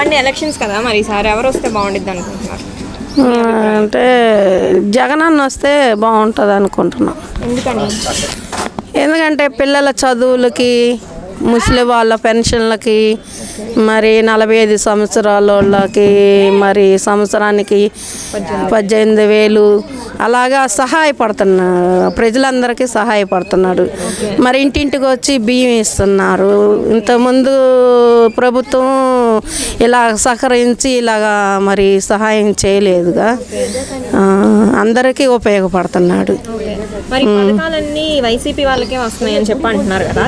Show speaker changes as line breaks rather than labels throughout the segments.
చెప్పండి ఎలక్షన్స్ కదా మరి ఈసారి ఎవరు వస్తే బాగుండిద్ది అనుకుంటున్నారు?
అంటే జగనన్న వస్తే బాగుంటుంది అనుకుంటున్నాం.
ఎందుకని?
ఎందుకంటే పిల్లల చదువులకి ముసలి వాళ్ళ పెన్షన్లకి మరి నలభై ఐదు సంవత్సరాల వాళ్ళకి మరి సంవత్సరానికి పద్దెనిమిది వేలు. అలాగా సహాయపడుతున్నాడు ప్రజలందరికీ సహాయపడుతున్నాడు. మరి ఇంటింటికి వచ్చి బియ్యం ఇస్తున్నారు. ఇంతకుముందు ప్రభుత్వం ఇలా సహకరించి ఇలాగా మరి సహాయం చేయలేదుగా. అందరికీ ఉపయోగపడుతున్నాడు.
వైసీపీ వాళ్ళకే వస్తున్నాయి అని చెప్పి అంటున్నారు కదా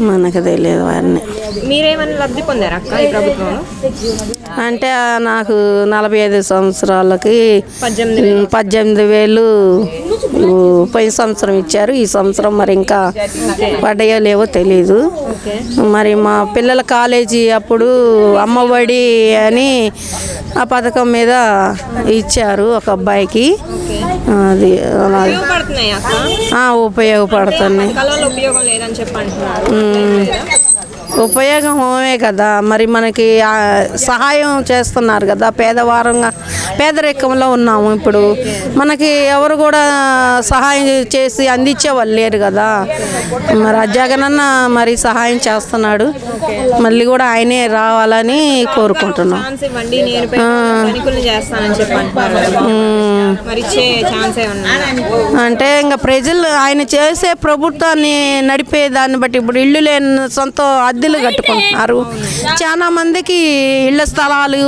మనకు తెలియదు వారిని
మీరేమైనా లబ్ధి పొందారు అక్క ఈ ప్రభుత్వంలో?
అంటే నాకు నలభై ఐదు సంవత్సరాలకి
పద్దెనిమిది
వేలు పోయిన సంవత్సరం ఇచ్చారు. ఈ సంవత్సరం మరి ఇంకా పడ్డాయో లేవో తెలీదు. మరి మా పిల్లల కాలేజీ అప్పుడు అమ్మఒడి అని ఆ పథకం మీద ఇచ్చారు ఒక అబ్బాయికి. అది
ఉపయోగపడుతున్నాయి
ఉపయోగమే కదా. మరి మనకి సహాయం చేస్తున్నారు కదా. పేదవారంగా పేదరికంలో ఉన్నాము ఇప్పుడు. మనకి ఎవరు కూడా సహాయం చేసి అందించే వాళ్ళు లేరు కదా. మరి ఆ జగనన్న మరి సహాయం చేస్తున్నాడు. మళ్ళీ కూడా ఆయనే రావాలని కోరుకుంటున్నాం. అంటే ఇంకా ప్రజలు ఆయన చేసే ప్రభుత్వాన్ని నడిపే దాన్ని బట్టి ఇప్పుడు ఇల్లు లేని సొంత అద్దెలు కట్టుకుంటున్నారు. చాలా మందికి ఇళ్ళ స్థలాలు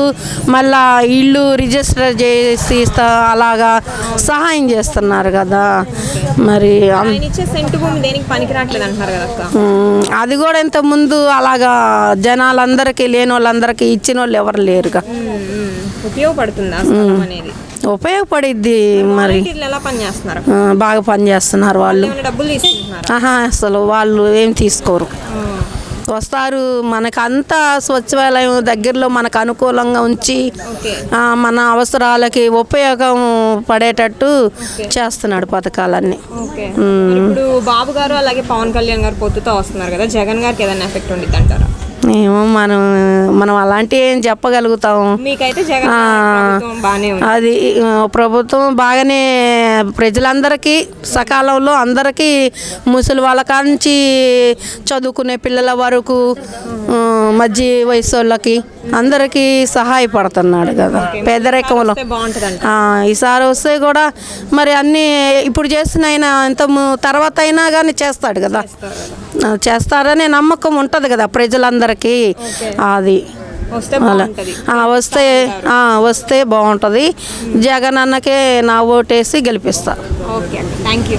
మళ్ళా ఇల్లు రిజిస్టర్ చేసి అలాగా సహాయం చేస్తున్నారు కదా. మరి అది కూడా ఇంత ముందు అలాగా జనాలందరికీ లేని వాళ్ళందరికీ ఇచ్చిన వాళ్ళు ఎవరు లేరుగా.
ఉపయోగపడుతుందా అనేది?
ఉపయోగపడిద్ది మరి. బాగా పనిచేస్తున్నారు వాళ్ళు. ఆహా అసలు వాళ్ళు ఏం తీసుకోరు. వస్తారు. మనకు అంతా స్వచ్ఛాలయం దగ్గరలో మనకు అనుకూలంగా ఉంచి మన అవసరాలకి ఉపయోగం పడేటట్టు చేస్తున్నాడు పథకాలన్నీ.
ఇప్పుడు బాబు గారు అలాగే పవన్ కళ్యాణ్ గారు పొత్తుతో వస్తున్నారు కదా జగన్ గారికి ఏదైనా ఎఫెక్ట్ ఉండిద్ది అంటారా
ఏమో మనం మనం అలాంటివి ఏం చెప్పగలుగుతాం. అది ప్రభుత్వం బాగానే ప్రజలందరికీ సకాలంలో అందరికీ ముసలి వాళ్ళ కాంచి చదువుకునే పిల్లల వరకు మధ్య వయసు వాళ్ళకి అందరికీ సహాయపడుతున్నాడు కదా. పేదరికంలో. ఈసారి వస్తే కూడా మరి అన్నీ ఇప్పుడు చేసిన ఆయన ము- తర్వాత అయినా కానీ చేస్తాడు కదా. చేస్తారనే నమ్మకం ఉంటుంది కదా ప్రజలందరికీ. అది.
వస్తే
వస్తే బాగుంటుంది. జగన్ అన్నకే నా ఓటేసి గెలిపిస్తా.
Okay thank you.